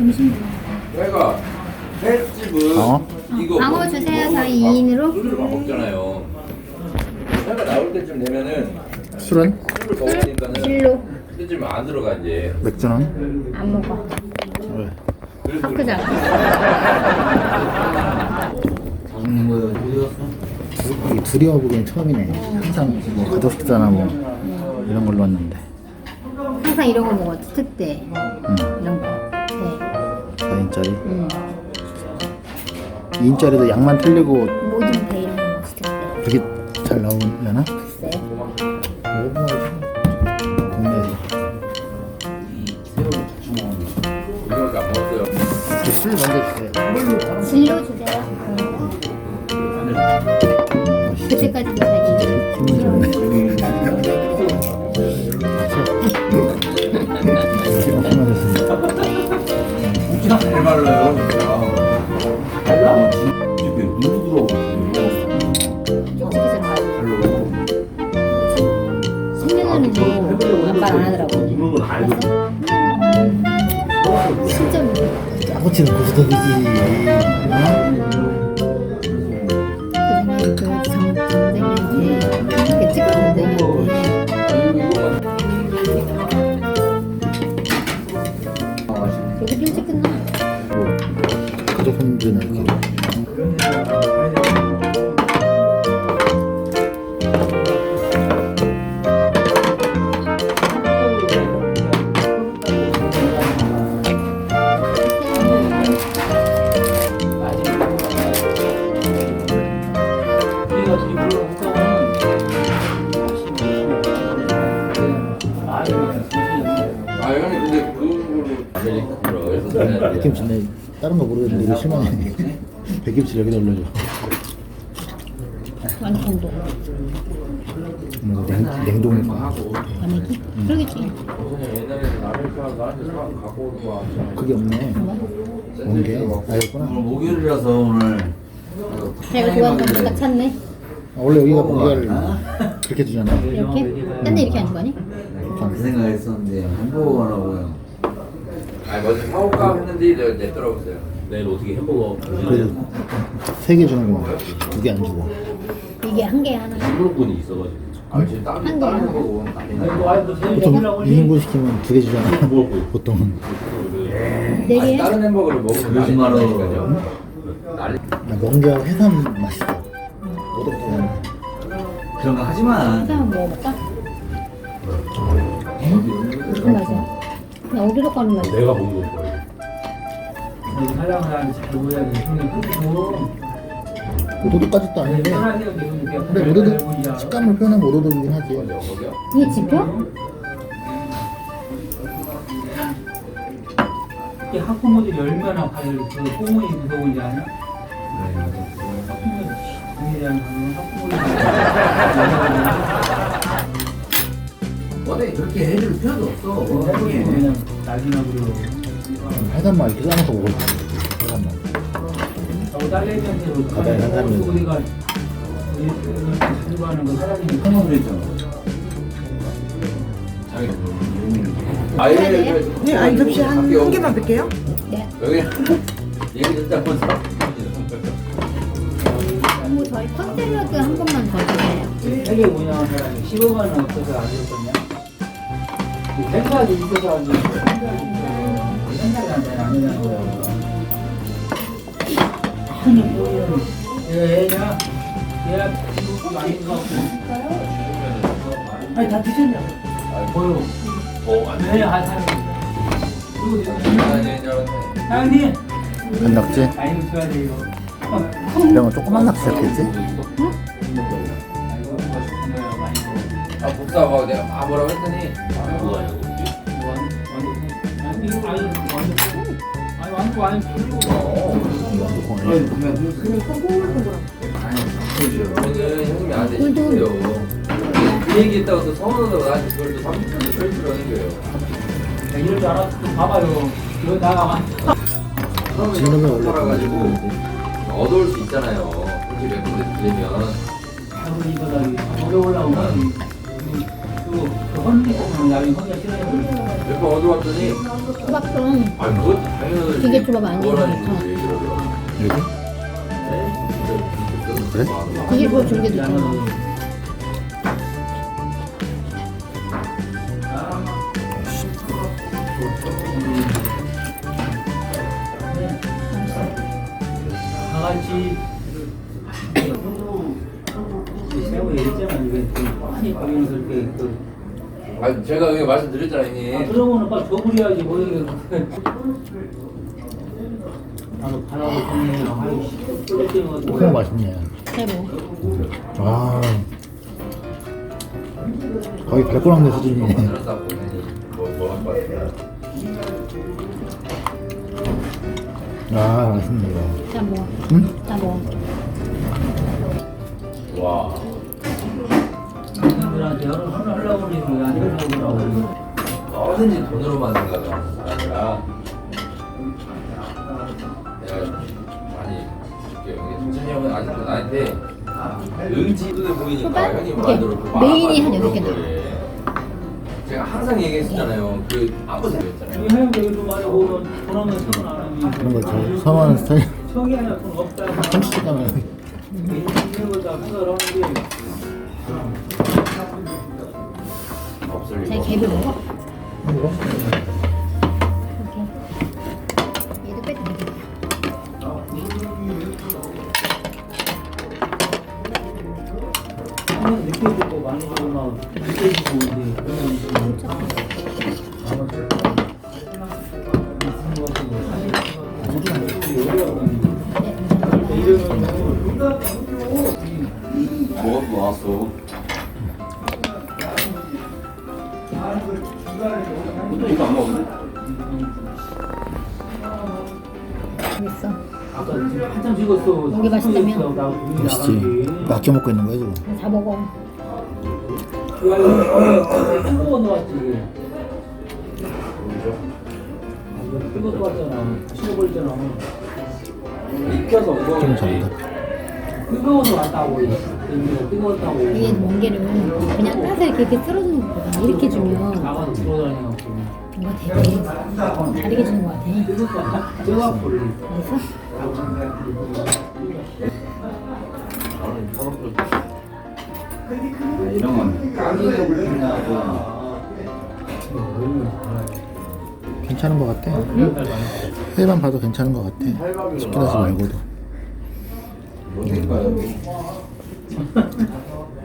점심 내가 횟집은 어? 이거 방어 뭐- 주세요, 저희 막 2인으로. 술을 막 먹잖아요. 해가 나올 때쯤 되면은 술은? 술을 먹으니까는 진로 그때쯤 안 들어가 이제. 맥주는? 안 먹어. 왜? 그래서 학교잖아. 먹는 거이 둘이 와보기엔 처음이네. 항상 뭐 가족 식사나 뭐 이런 걸로 왔는데. 항상 이런 거 먹어. 특대 응. 이런 거. 네. 4인짜리. 음. 2인짜리도 양만 틀리고 모든 먹지 특대. 그게 잘 나오려나? 글쎄. 동네에서. 먹었어요. 술 먼저 주세요. 진로 주세요. 그때까지 기다리기. 기분 좋네. 달라? 이게 안 하더라고. 그래서 진짜 뭐 아버지는 고스톱이지. 어? 그 생각 그 정- 정생이한테 그 찍어 정생이한테 아메리카노로 해서 그냥 백김치 내 다른 거 모르겠는데 이거 실망해. 백김치 여기다 올려줘. 완성도. 뭐 냉, 냉동에 봐. 아니지? 그러겠지. 그게 없네. 온게 알겠구나. 오늘 목요일이라서 오늘 내가 좋아하는 거딱 찾네. 아, 원래 여기가 고기를 그렇게 주잖아. 이렇게? 딴데 이렇게 안 주거니? 그 생각했었는데 햄버거 하라고요. 아니 먼저 사올까 했는데 내가 냈더라고요. 내일 어떻게 햄버거 그래도 세개 주는 거두개 안 주고. 이게 한 개에 하나. 한국분이 있어가지고 아 지금 다른 한 다른 개야. 거고. 보통 2인분 시키면 두 개 주잖아. 보통은. 네 아니 개? 다른 햄버거를 먹으면 그러지 마라. 난리니까요. 난리. 나 멍게하고 해삼 맛있어. 오독오독. 그런 거 하지 마. 한번 먹어볼까? 무슨 맛이야? 그냥 오리로 가는 맛이야. 내가 먹는 거예요. 오도독까지도 아닌데. 근데 오도독 식감을 표현하면 오도독이긴 하지. 어디야? 이게 지표? 이 학부모들이 얼마나 과연 그 부모이 무서운지 아냐? 학부모들이 하는 학부모들이 어디 그렇게 해줄 필요도 없어. 그냥 낙인하고 해삼만 이렇게 싸놓고 있어. 해삼만. 저 딸내미한테 가다에 한 사람이 우리가 들고 하는 거 사람이 한번 했잖아. 아예 네, 아니 접시 한, 한 개만 뺄게요. 네. 여기 얘기 듣다 보니까 뭐 저희 컨샐러드 한 번만 더 주세요. 운영하는 사람이 15만 원 없어서 안 줬거든요. 이 생각이 있어서 안. 생각이 안 안. 아니 애냐? 얘가 이거 많이. 아니 다 드셨냐고. 뭐요? 어, 네, 한 사람. 그리고 사장님, 안 낙지? 돼요. 이러면 조그만 낙지였겠지? 아 아 복사하고 내가 막 뭐라고 했더니 뭐가 아니고 저는 형님이 나한테 시켜요. 그 얘기했다고 또 서운하다고 나한테 그걸 또 30분을 설주하는 거예요. 이럴 줄 알았어. 봐봐요. 이거 나가. 지금은 원래 팔아가지고 얻어올 수 있잖아요. 솔직히 몇 군데 들리면 아버지 이거다. 어려울라고. 그. 몇번아 그거 하더라고. 여기? 그래? 기계 조각 주는 게 있잖아. 다 같이 세고 얘기했잖아 이게 그 많이 보이면서 이렇게 그아 제가 여기 말씀드렸잖아요 아, 형님. 그러면은 빨리 줘버려야지 뭐 이게 나도 아이씨 끓일 때는 콩 맛있네. 새로. 아. 거의 발꼬락내 수준이네. 들었다 같아요. 아, 맛있네, 이거. 자 먹어. 응? 자 먹어. 와. 여러 하나 하려고 그러는 게 아니라고 그러고 뭐든지 돈으로만 생각하는 게 아니라 내가 많이 이렇게 동천이 형은 아직도 나한테 의지도 보이니까 말대로 그 메인이 한 여섯 개 거래. 제가 항상 얘기했었잖아요. 그 아버지 이 그랬잖아요. 그런 거잘 선호하는 스타일. 청이 하나 리가 개를 있어. 아까 한참 찍었어. 여기 맛있다며? 맛있지. 맡겨 먹고 있는 거야, 지금. 다 먹어. 뜨거워 놓았지. 뜨거워 놓았잖아. 식어버렸잖아. 익혀서 좀 먹어. 잘한다. 뜨거워서 왔다고. 뜨거웠다고. 이게 멍게를 그냥 따서 이렇게, 이렇게 쓸어주는 것보다 이렇게 주면 나가서. 이거 되게 다르게 주는 것 같아. 그래서 이런 건 괜찮은 것 같아. 회만 봐도 괜찮은 것 같아. 치킨하지 말고도.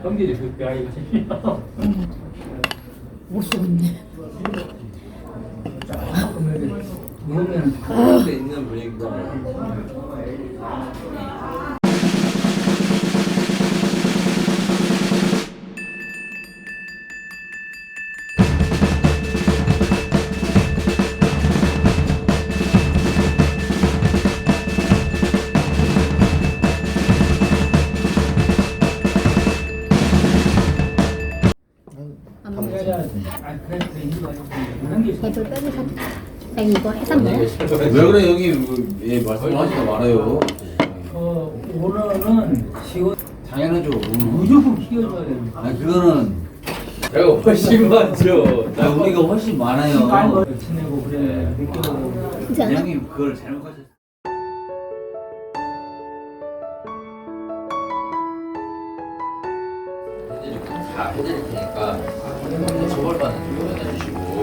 형들이 아이가 못 쓰겠네. 그럴 때 있는 분위기가 자 이거 해산 먹어. 왜 그래 여기 예, 말씀하지도 말아요. 어 오늘은 지원 당연하죠. 무조건 키워줘야 됩니다. 아니 그거는 제가 훨씬 많죠. 아, 우리가 훨씬 많아요. 지내고 그래. 않아? 형님 그걸 잘못하셨어요 다 해드릴 테니까 처벌받는 거 해주시고